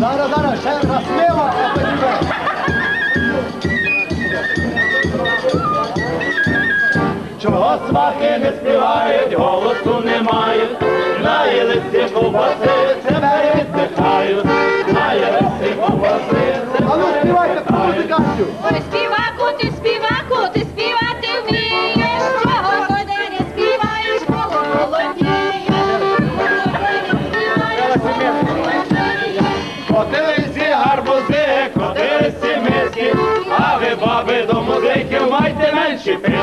Зараз, зараз, ще раз. Чого свахи не співають, голосу немає, наїлися ковбаси.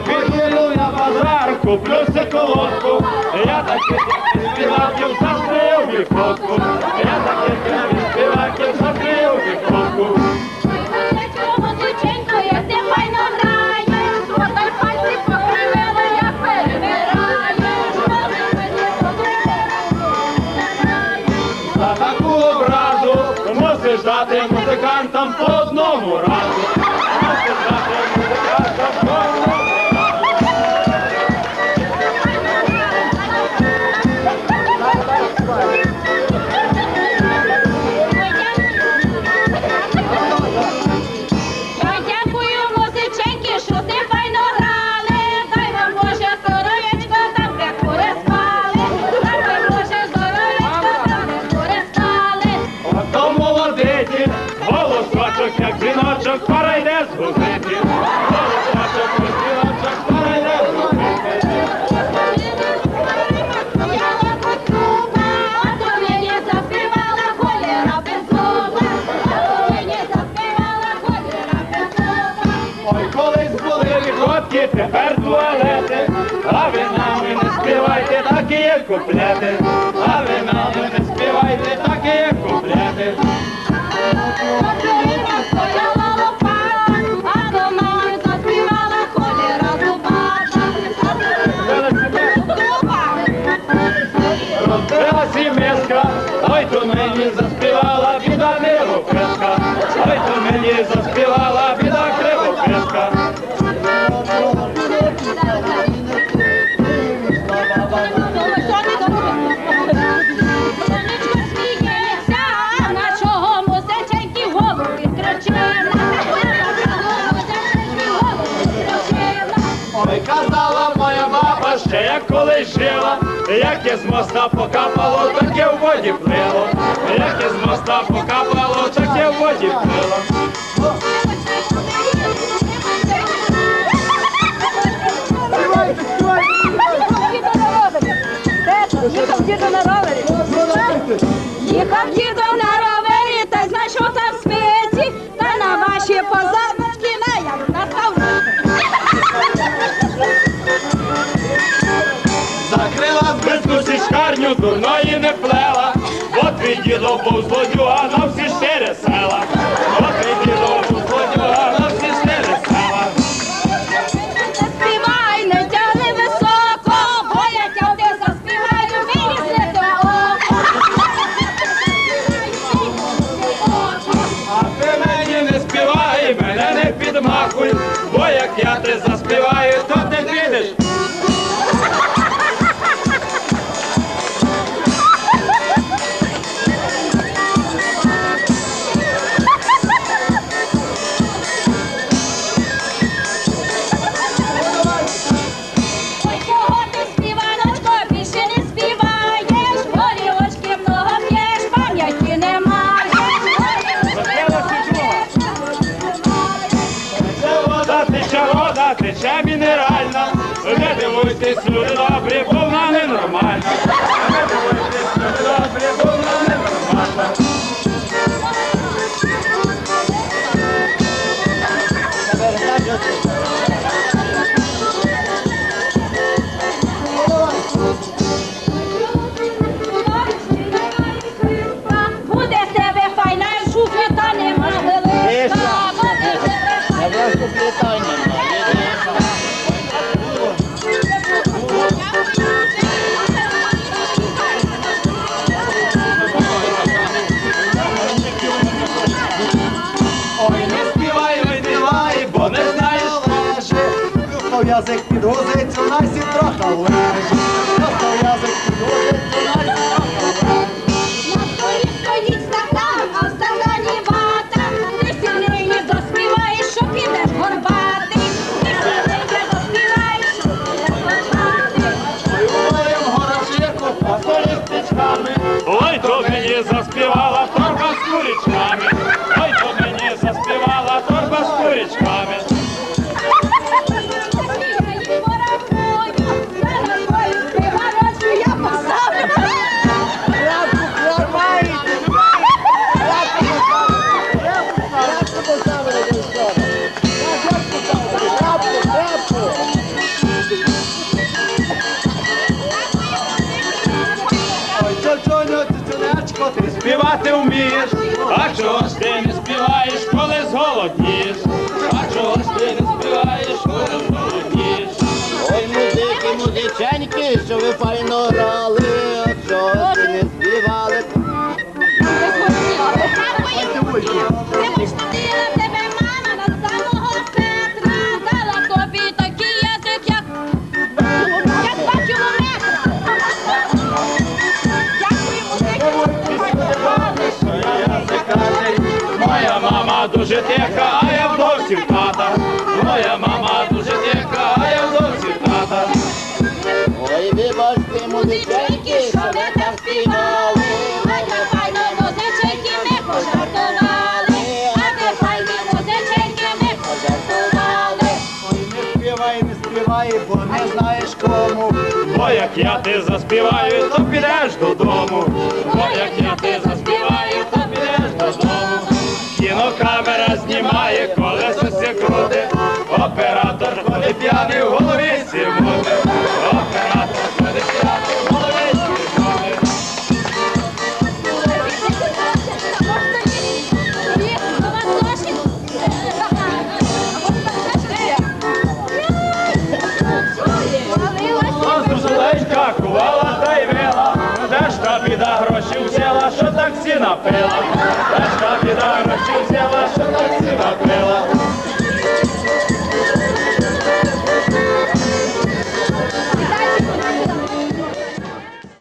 піду на базар, куплюся колодку, я таких співаків застрив вікотку, я таких співаків застрив вікотку. За таку образу мусиш дати музикантам по. Copenhagen. ще як колись жила, як із моста покапало, так і в воді плило, як із моста покапало, так і в воді плило. Їхав діду на ровері! Їхав діду на ровері! долю дурної не плела, От твій діло був злодюга на всі щире села. От твій дідо на всі щире села. Співай, не тягни високо, бо я тягти заспіваю, вирізне те око. Не співай, мене не підмахуй, бо як я язик і трохи лежить. Просто язик підгузить, у нас Співати вмієш, а чого ж ти не співаєш, коли зголоднієш? А чого ж ти не співаєш, коли зголоднієш? Ой, музики, музиченьки, що ви файно грали, дуже тиха, а я вдовсів тата. Моя мама дуже тиха, а я вдовсів тата. Ой, вибачте, музиченьки, що ви так співали. а я файно музиченьки не пожартували, а ти файні музиченьки не пожартували. Ой, не співай, не співай, бо не знаєш кому. Бо як я ти заспіваю, то підеш додому. Бо як я ти заспіваю, то підеш додому. Кінокамера знімає, колесо сі крути. Оператор ходить п'яний в голові сі мути. Оператор ходить п'яний кувала та й вила, де ж та біда? Гроші взяла, що таксі напила, де ж та біда гроші взяла, що таксі напила,